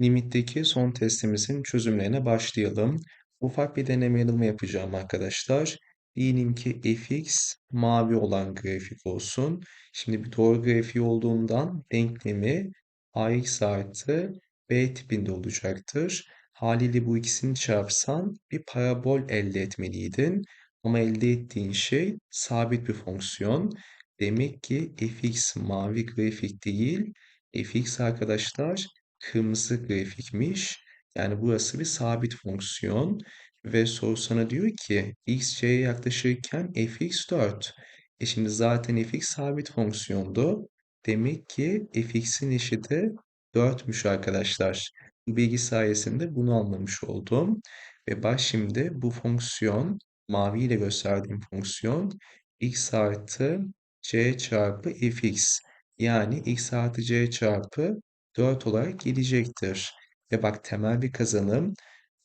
Limitteki son testimizin çözümlerine başlayalım. Ufak bir deneme yanılma yapacağım arkadaşlar. Diyelim ki fx mavi olan grafik olsun. Şimdi bir doğru grafiği olduğundan denklemi ax artı b tipinde olacaktır. Haliyle bu ikisini çarpsan bir parabol elde etmeliydin. Ama elde ettiğin şey sabit bir fonksiyon. Demek ki fx mavi grafik değil, fx arkadaşlar kırmızı grafikmiş. Yani burası bir sabit fonksiyon. Ve soru sana diyor ki x c'ye yaklaşırken fx 4. E şimdi zaten fx sabit fonksiyondu. Demek ki fx'in eşiti 4'müş arkadaşlar. Bu bilgi sayesinde bunu anlamış oldum. Ve bak şimdi bu fonksiyon mavi ile gösterdiğim fonksiyon x artı c çarpı fx. Yani x artı c çarpı 4 olarak gelecektir. Ve bak temel bir kazanım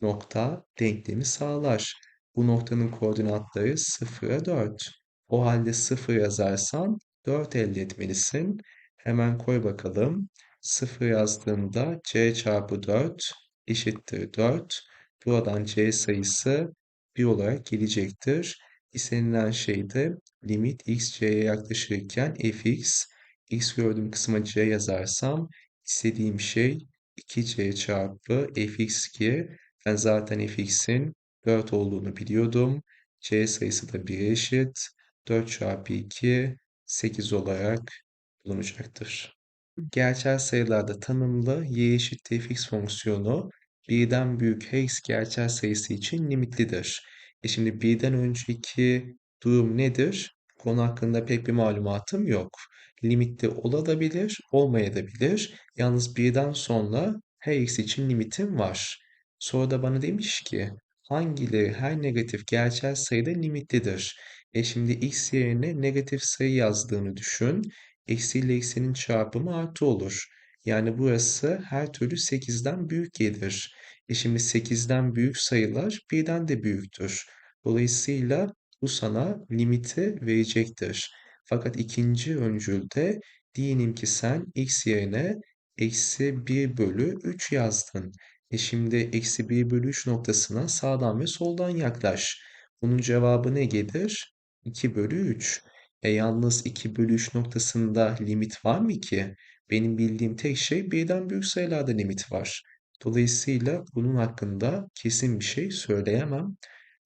nokta denklemi sağlar. Bu noktanın koordinatları 0'a 4. O halde 0 yazarsan 4 elde etmelisin. Hemen koy bakalım. 0 yazdığımda c çarpı 4 eşittir 4. Buradan c sayısı 1 olarak gelecektir. İstenilen şey de limit x c'ye yaklaşırken fx x gördüğüm kısma c yazarsam istediğim şey 2c çarpı fx2. Ben zaten fx'in 4 olduğunu biliyordum. c sayısı da 1'e eşit. 4 çarpı 2 8 olarak bulunacaktır. Gerçel sayılarda tanımlı y eşittir fx fonksiyonu birden büyük her x gerçel sayısı için limitlidir. E şimdi birden önceki durum nedir? Konu hakkında pek bir malumatım yok. Limitli olabilir, olmayabilir. Yalnız birden sonra her x için limitim var. Sonra da bana demiş ki hangileri her negatif gerçel sayıda limitlidir? E şimdi x yerine negatif sayı yazdığını düşün. Eksi ile eksinin çarpımı artı olur. Yani burası her türlü 8'den büyük gelir. E şimdi 8'den büyük sayılar birden de büyüktür. Dolayısıyla bu sana limiti verecektir. Fakat ikinci öncülde diyelim ki sen x yerine eksi 1 bölü 3 yazdın. E şimdi eksi 1 bölü 3 noktasına sağdan ve soldan yaklaş. Bunun cevabı ne gelir? 2 bölü 3. E yalnız 2 bölü 3 noktasında limit var mı ki? Benim bildiğim tek şey birden büyük sayılarda limit var. Dolayısıyla bunun hakkında kesin bir şey söyleyemem.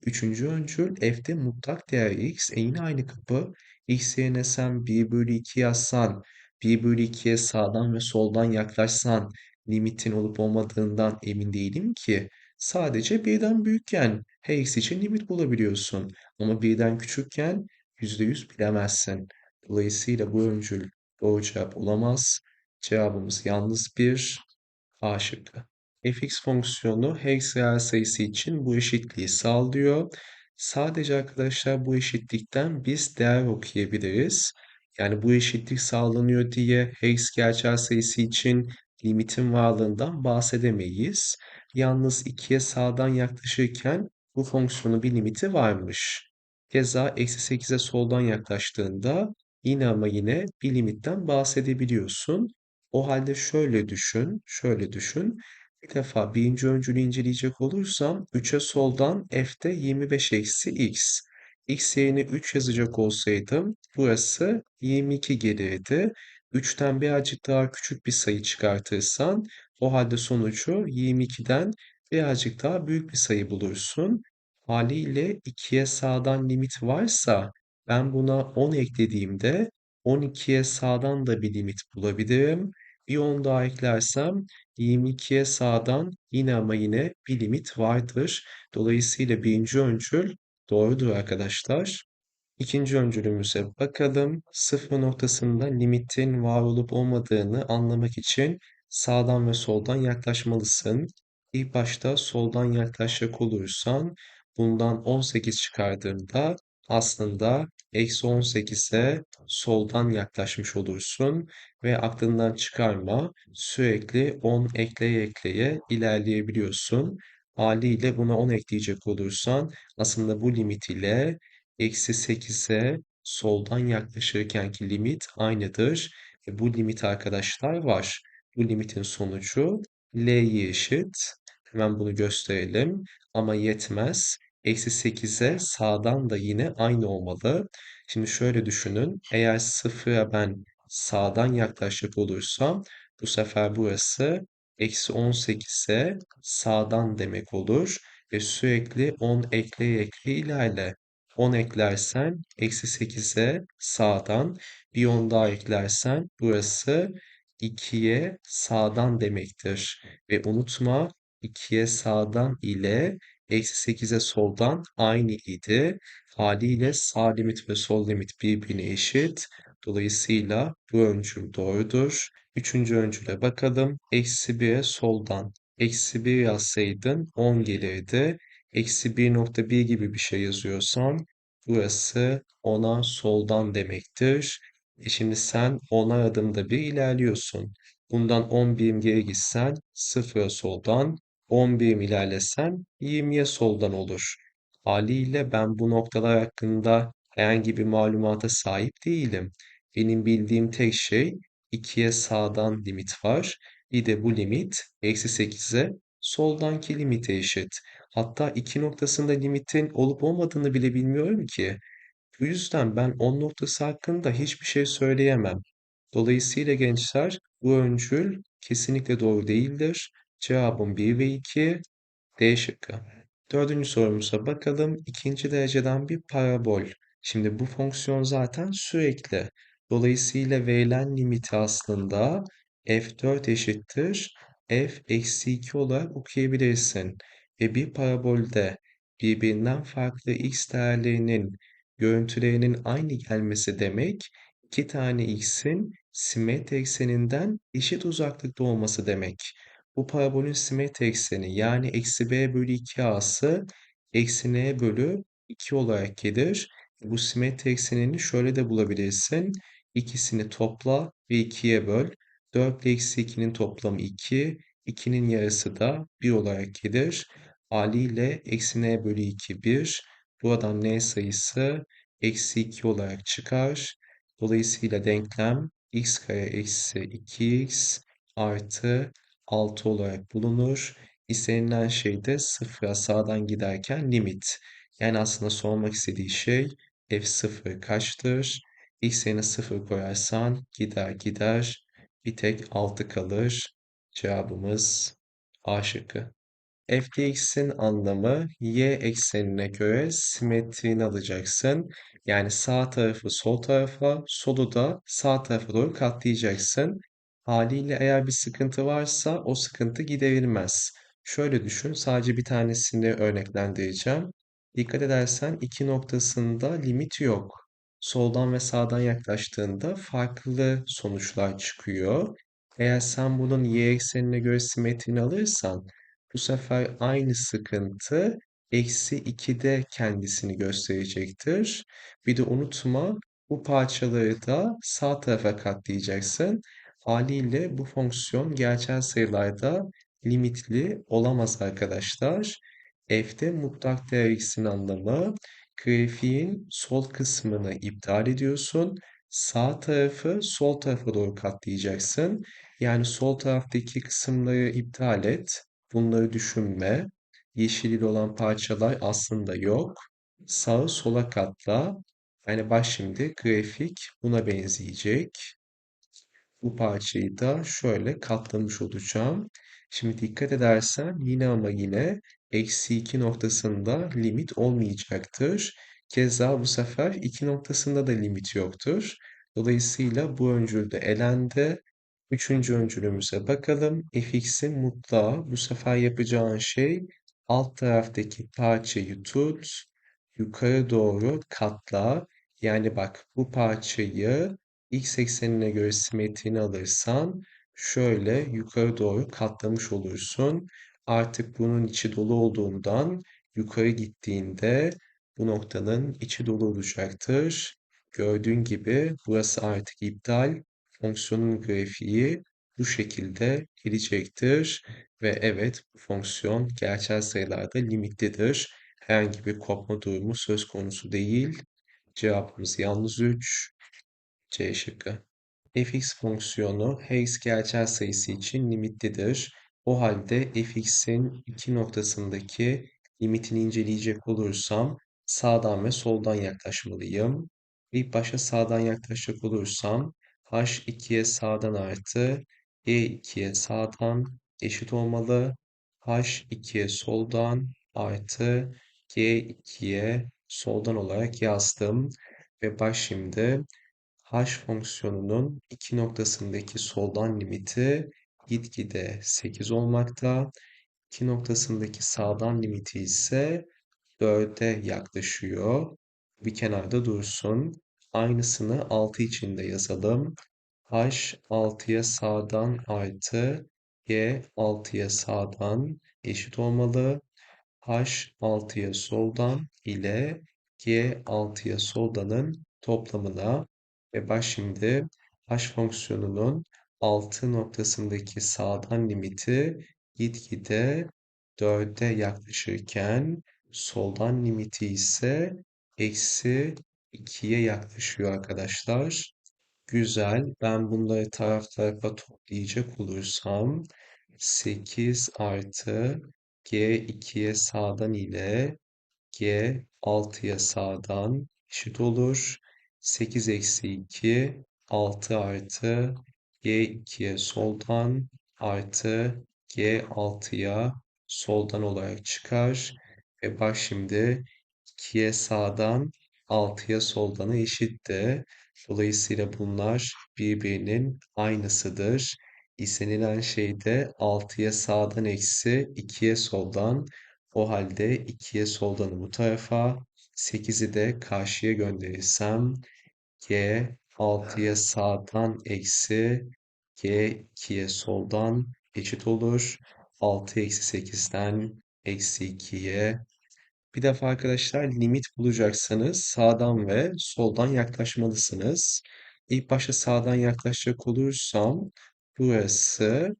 Üçüncü öncül f'de mutlak değer x. E aynı kapı. x yerine sen 1 bölü 2 yazsan, 1 bölü 2'ye sağdan ve soldan yaklaşsan limitin olup olmadığından emin değilim ki. Sadece birden büyükken her x için limit bulabiliyorsun. Ama birden küçükken %100 bilemezsin. Dolayısıyla bu öncül doğru cevap olamaz. Cevabımız yalnız bir A şıkkı. Fx fonksiyonu her x reel sayısı için bu eşitliği sağlıyor. Sadece arkadaşlar bu eşitlikten biz değer okuyabiliriz. Yani bu eşitlik sağlanıyor diye her x gerçel sayısı için limitin varlığından bahsedemeyiz. Yalnız 2'ye sağdan yaklaşırken bu fonksiyonun bir limiti varmış. Keza eksi 8'e soldan yaklaştığında yine ama yine bir limitten bahsedebiliyorsun. O halde şöyle düşün, şöyle düşün. Bir defa birinci öncülü inceleyecek olursam 3'e soldan f'de 25 eksi x. x yerine 3 yazacak olsaydım burası 22 gelirdi. 3'ten birazcık daha küçük bir sayı çıkartırsan o halde sonucu 22'den birazcık daha büyük bir sayı bulursun. Haliyle 2'ye sağdan limit varsa ben buna 10 eklediğimde 12'ye sağdan da bir limit bulabilirim. Bir 10 daha eklersem 22'ye sağdan yine ama yine bir limit vardır. Dolayısıyla birinci öncül doğrudur arkadaşlar. İkinci öncülümüze bakalım. Sıfır noktasında limitin var olup olmadığını anlamak için sağdan ve soldan yaklaşmalısın. İlk başta soldan yaklaşacak olursan bundan 18 çıkardığında aslında eksi 18'e soldan yaklaşmış olursun ve aklından çıkarma sürekli 10 ekleye ekleye ilerleyebiliyorsun. Haliyle buna 10 ekleyecek olursan aslında bu limit ile eksi 8'e soldan yaklaşırkenki limit aynıdır. E bu limit arkadaşlar var. Bu limitin sonucu L'ye eşit. Hemen bunu gösterelim. Ama yetmez. Eksi 8'e sağdan da yine aynı olmalı. Şimdi şöyle düşünün. Eğer sıfıra ben sağdan yaklaşacak olursam bu sefer burası eksi 18'e sağdan demek olur. Ve sürekli 10 ekleye ekleye ilerle. 10 eklersen eksi 8'e sağdan bir 10 daha eklersen burası 2'ye sağdan demektir. Ve unutma 2'ye sağdan ile eksi 8'e soldan aynı idi. Haliyle sağ limit ve sol limit birbirine eşit. Dolayısıyla bu öncül doğrudur. Üçüncü öncüle bakalım. Eksi 1'e soldan. Eksi 1 yazsaydın 10 gelirdi. Eksi 1.1 gibi bir şey yazıyorsan burası 10'a soldan demektir. E şimdi sen 10'ar adımda bir ilerliyorsun. Bundan 10 birim geri gitsen 0'a soldan, 10 birim ilerlesen 20'ye soldan olur. Haliyle ben bu noktalar hakkında herhangi bir malumata sahip değilim. Benim bildiğim tek şey 2'ye sağdan limit var. Bir de bu limit eksi 8'e soldanki limite eşit. Hatta iki noktasında limitin olup olmadığını bile bilmiyorum ki. Bu yüzden ben 10 noktası hakkında hiçbir şey söyleyemem. Dolayısıyla gençler bu öncül kesinlikle doğru değildir. Cevabım 1 ve 2 D şıkkı. Dördüncü sorumuza bakalım. İkinci dereceden bir parabol. Şimdi bu fonksiyon zaten sürekli. Dolayısıyla verilen limiti aslında f4 eşittir f eksi 2 olarak okuyabilirsin. Ve bir parabolde birbirinden farklı x değerlerinin görüntülerinin aynı gelmesi demek iki tane x'in simetri ekseninden eşit uzaklıkta olması demek. Bu parabolün simetri ekseni yani eksi b bölü 2a'sı eksi n bölü 2 olarak gelir. Bu simetri eksenini şöyle de bulabilirsin. İkisini topla ve 2'ye böl. 4 ile eksi 2'nin toplamı 2. 2'nin yarısı da 1 olarak gelir. Haliyle eksi n bölü 2 1. Buradan n sayısı eksi 2 olarak çıkar. Dolayısıyla denklem x kare eksi 2x artı 6 olarak bulunur. İstenilen şey de sıfıra sağdan giderken limit. Yani aslında sormak istediği şey f0 kaçtır? X yerine 0 koyarsan gider gider. Bir tek 6 kalır. Cevabımız A şıkkı. fdx'in anlamı y eksenine göre simetriğini alacaksın. Yani sağ tarafı sol tarafa, solu da sağ tarafa doğru katlayacaksın. Haliyle eğer bir sıkıntı varsa o sıkıntı giderilmez. Şöyle düşün, sadece bir tanesini örneklendireceğim. Dikkat edersen iki noktasında limit yok. Soldan ve sağdan yaklaştığında farklı sonuçlar çıkıyor. Eğer sen bunun y eksenine göre simetrini alırsan bu sefer aynı sıkıntı eksi 2'de kendisini gösterecektir. Bir de unutma bu parçaları da sağ tarafa katlayacaksın. Haliyle bu fonksiyon gerçel sayılarda limitli olamaz arkadaşlar. F'de mutlak değer x'in anlamı grafiğin sol kısmını iptal ediyorsun. Sağ tarafı sol tarafa doğru katlayacaksın. Yani sol taraftaki kısımları iptal et. Bunları düşünme. Yeşil olan parçalar aslında yok. Sağı sola katla. Yani bak şimdi grafik buna benzeyecek. Bu parçayı da şöyle katlamış olacağım. Şimdi dikkat edersen yine ama yine eksi 2 noktasında limit olmayacaktır. Keza bu sefer 2 noktasında da limit yoktur. Dolayısıyla bu öncül de elendi. Üçüncü öncülümüze bakalım. fx'in mutlağı. Bu sefer yapacağın şey alt taraftaki parçayı tut. Yukarı doğru katla. Yani bak bu parçayı x eksenine göre simetriğini alırsan şöyle yukarı doğru katlamış olursun. Artık bunun içi dolu olduğundan yukarı gittiğinde bu noktanın içi dolu olacaktır. Gördüğün gibi burası artık iptal. Fonksiyonun grafiği bu şekilde gelecektir. Ve evet bu fonksiyon gerçel sayılarda limitlidir. Herhangi bir kopma durumu söz konusu değil. Cevabımız yalnız 3. C şıkkı. fx fonksiyonu x gerçel sayısı için limitlidir. O halde fx'in iki noktasındaki limitini inceleyecek olursam sağdan ve soldan yaklaşmalıyım. İlk başta sağdan yaklaşacak olursam h2'ye sağdan artı e2'ye sağdan eşit olmalı. h2'ye soldan artı g2'ye soldan olarak yazdım. Ve baş şimdi h fonksiyonunun iki noktasındaki soldan limiti gitgide 8 olmakta. İki noktasındaki sağdan limiti ise 4'e yaklaşıyor. Bir kenarda dursun. Aynısını 6 için de yazalım. h 6'ya sağdan artı g 6'ya sağdan eşit olmalı. h 6'ya soldan ile g 6'ya soldanın toplamına ve baş şimdi h fonksiyonunun 6 noktasındaki sağdan limiti gitgide 4'e yaklaşırken soldan limiti ise eksi 2'ye yaklaşıyor arkadaşlar. Güzel. Ben bunları taraf tarafa toplayacak olursam 8 artı G 2'ye sağdan ile G 6'ya sağdan eşit olur. 8 eksi 2 6 artı G 2'ye soldan artı G 6'ya soldan olarak çıkar. Ve bak şimdi 2'ye sağdan 6'ya soldan'a eşitti. Dolayısıyla bunlar birbirinin aynısıdır. İstenilen şey de 6'ya sağdan eksi 2'ye soldan. O halde 2'ye soldanı bu tarafa, 8'i de karşıya gönderirsem G 6'ya sağdan eksi G 2'ye soldan eşit olur. 6 eksi 8'den eksi 2'ye. Bir defa arkadaşlar limit bulacaksanız sağdan ve soldan yaklaşmalısınız. İlk başta sağdan yaklaşacak olursam burası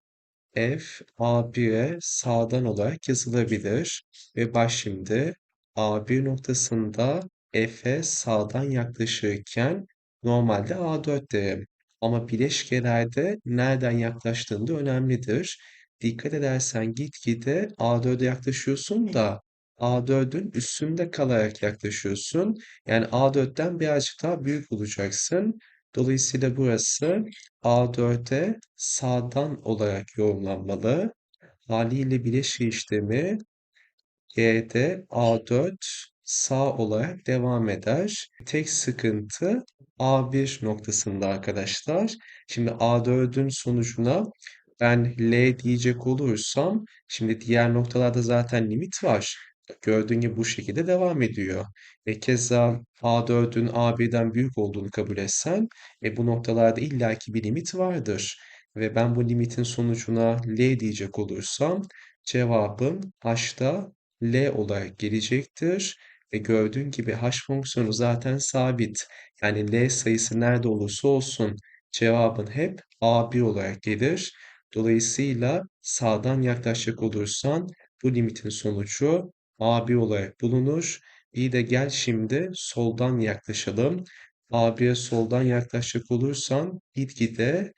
f a1'e sağdan olarak yazılabilir. Ve baş şimdi a1 noktasında f'e sağdan yaklaşırken normalde a4 derim. Ama bileşkelerde nereden yaklaştığında önemlidir. Dikkat edersen gitgide a4'e yaklaşıyorsun da A4'ün üstünde kalarak yaklaşıyorsun. Yani A4'ten birazcık daha büyük olacaksın. Dolayısıyla burası A4'e sağdan olarak yorumlanmalı. Haliyle bileşik işlemi G'de A4 sağ olarak devam eder. Tek sıkıntı A1 noktasında arkadaşlar. Şimdi A4'ün sonucuna ben L diyecek olursam şimdi diğer noktalarda zaten limit var. Gördüğün gibi bu şekilde devam ediyor. Ve keza A4'ün A1'den büyük olduğunu kabul etsen e, bu noktalarda illaki bir limit vardır. Ve ben bu limitin sonucuna L diyecek olursam cevabım H'da L olarak gelecektir. Ve gördüğün gibi H fonksiyonu zaten sabit. Yani L sayısı nerede olursa olsun cevabın hep A1 olarak gelir. Dolayısıyla sağdan yaklaşacak olursan bu limitin sonucu A1 olarak bulunur. İyi de gel şimdi soldan yaklaşalım. A1'e soldan yaklaşacak olursan gitgide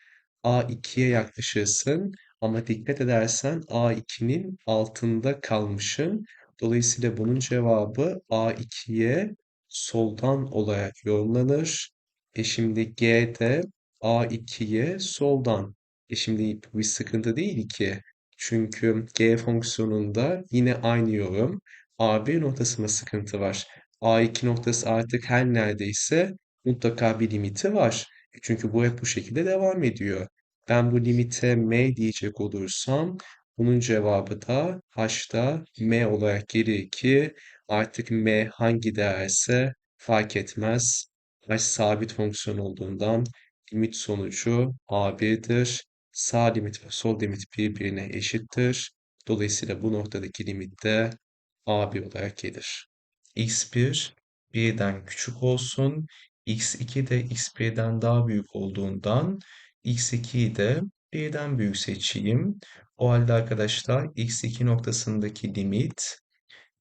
A2'ye yaklaşırsın. Ama dikkat edersen A2'nin altında kalmışsın. Dolayısıyla bunun cevabı A2'ye soldan olarak yorumlanır. E şimdi G'de A2'ye soldan. E şimdi bu bir sıkıntı değil ki. Çünkü G fonksiyonunda yine aynı yorum. A1 noktasında sıkıntı var. A2 noktası artık her neredeyse mutlaka bir limiti var. E çünkü bu hep bu şekilde devam ediyor. Ben bu limite m diyecek olursam bunun cevabı da h'da m olarak gelir ki artık m hangi değerse fark etmez. h sabit fonksiyon olduğundan limit sonucu a1'dir. Sağ limit ve sol limit birbirine eşittir. Dolayısıyla bu noktadaki limit de a1 olarak gelir. x1 birden küçük olsun. x2 de x1'den daha büyük olduğundan x2'yi de birden büyük seçeyim. O halde arkadaşlar x2 noktasındaki limit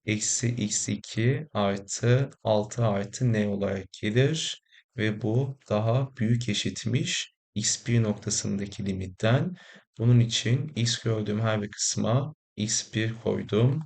eksi x2 artı 6 artı n olarak gelir. Ve bu daha büyük eşitmiş x1 noktasındaki limitten. Bunun için x gördüğüm her bir kısma x1 koydum.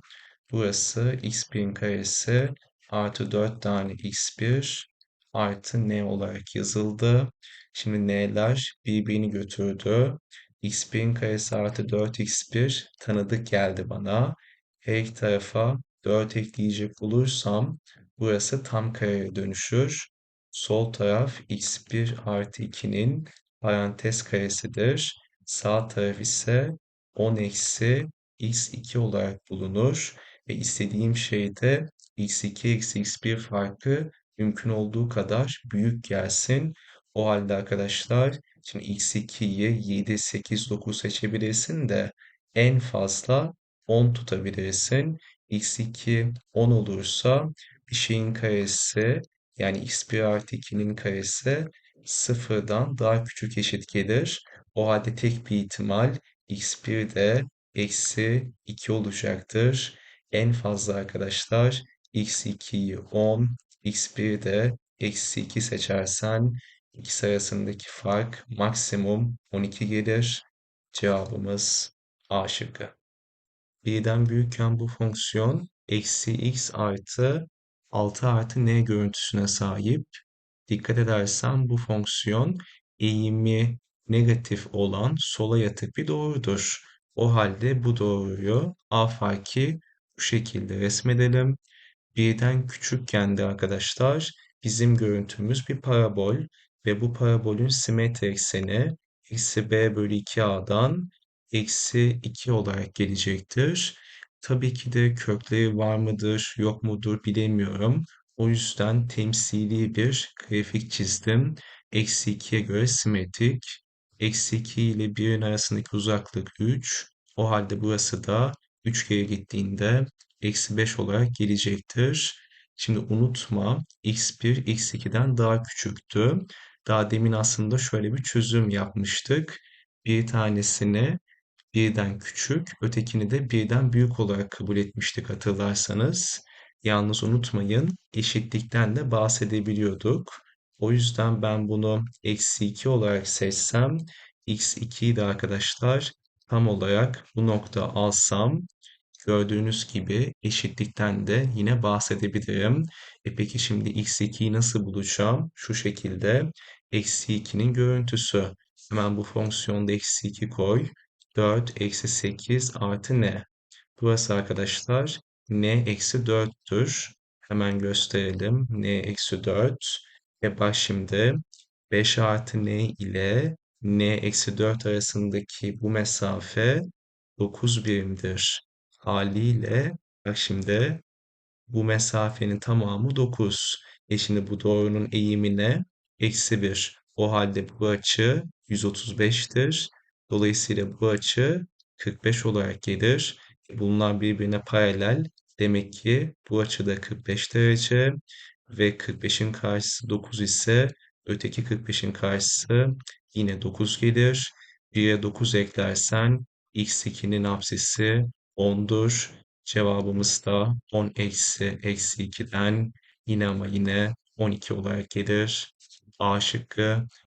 Burası x1'in karesi artı 4 tane x1 artı n olarak yazıldı. Şimdi n'ler birbirini götürdü. X1'in karesi artı 4x1 tanıdık geldi bana. Her iki tarafa 4 ekleyecek olursam burası tam kareye dönüşür. Sol taraf x1 artı 2'nin parantez karesidir. Sağ taraf ise 10 eksi x2 olarak bulunur. Ve istediğim şey de x2 eksi x1 farkı mümkün olduğu kadar büyük gelsin. O halde arkadaşlar şimdi x2'yi 7, 8, 9 seçebilirsin de en fazla 10 tutabilirsin. x2 10 olursa bir şeyin karesi yani x1 artı 2'nin karesi sıfırdan daha küçük eşit gelir. O halde tek bir ihtimal x1 de eksi 2 olacaktır. En fazla arkadaşlar x2'yi 10, x1 de eksi 2 seçersen ikisi arasındaki fark maksimum 12 gelir. Cevabımız A şıkkı. Birden büyükken bu fonksiyon eksi x artı 6 artı n görüntüsüne sahip. Dikkat edersen bu fonksiyon eğimi negatif olan sola yatık bir doğrudur. O halde bu doğruyu a farkı bu şekilde resmedelim. Birden küçükken de arkadaşlar bizim görüntümüz bir parabol ve bu parabolün simetri ekseni eksi b bölü 2a'dan eksi 2 olarak gelecektir. Tabii ki de kökleri var mıdır yok mudur bilemiyorum. O yüzden temsili bir grafik çizdim. Eksi 2'ye göre simetrik. Eksi 2 ile 1'in arasındaki uzaklık 3. O halde burası da 3 kere gittiğinde eksi 5 olarak gelecektir. Şimdi unutma x1 x2'den daha küçüktü. Daha demin aslında şöyle bir çözüm yapmıştık. Bir tanesini birden küçük, ötekini de birden büyük olarak kabul etmiştik hatırlarsanız. Yalnız unutmayın eşitlikten de bahsedebiliyorduk. O yüzden ben bunu eksi 2 olarak seçsem x2'yi de arkadaşlar tam olarak bu nokta alsam gördüğünüz gibi eşitlikten de yine bahsedebilirim. E peki şimdi x2'yi nasıl bulacağım? Şu şekilde eksi 2'nin görüntüsü. Hemen bu fonksiyonda eksi 2 koy. 4 eksi 8 artı n. Burası arkadaşlar n eksi 4'tür. Hemen gösterelim. n eksi 4. Ve bak şimdi 5 artı n ile n eksi 4 arasındaki bu mesafe 9 birimdir. Haliyle bak şimdi bu mesafenin tamamı 9. E şimdi bu doğrunun eğimi ne? Eksi 1. O halde bu açı 135'tir. Dolayısıyla bu açı 45 olarak gelir. Bunlar birbirine paralel. Demek ki bu açı da 45 derece ve 45'in karşısı 9 ise öteki 45'in karşısı yine 9 gelir. 1'e 9 eklersen x2'nin apsisi 10'dur. Cevabımız da 10 eksi eksi 2'den yine ama yine 12 olarak gelir. A şıkkı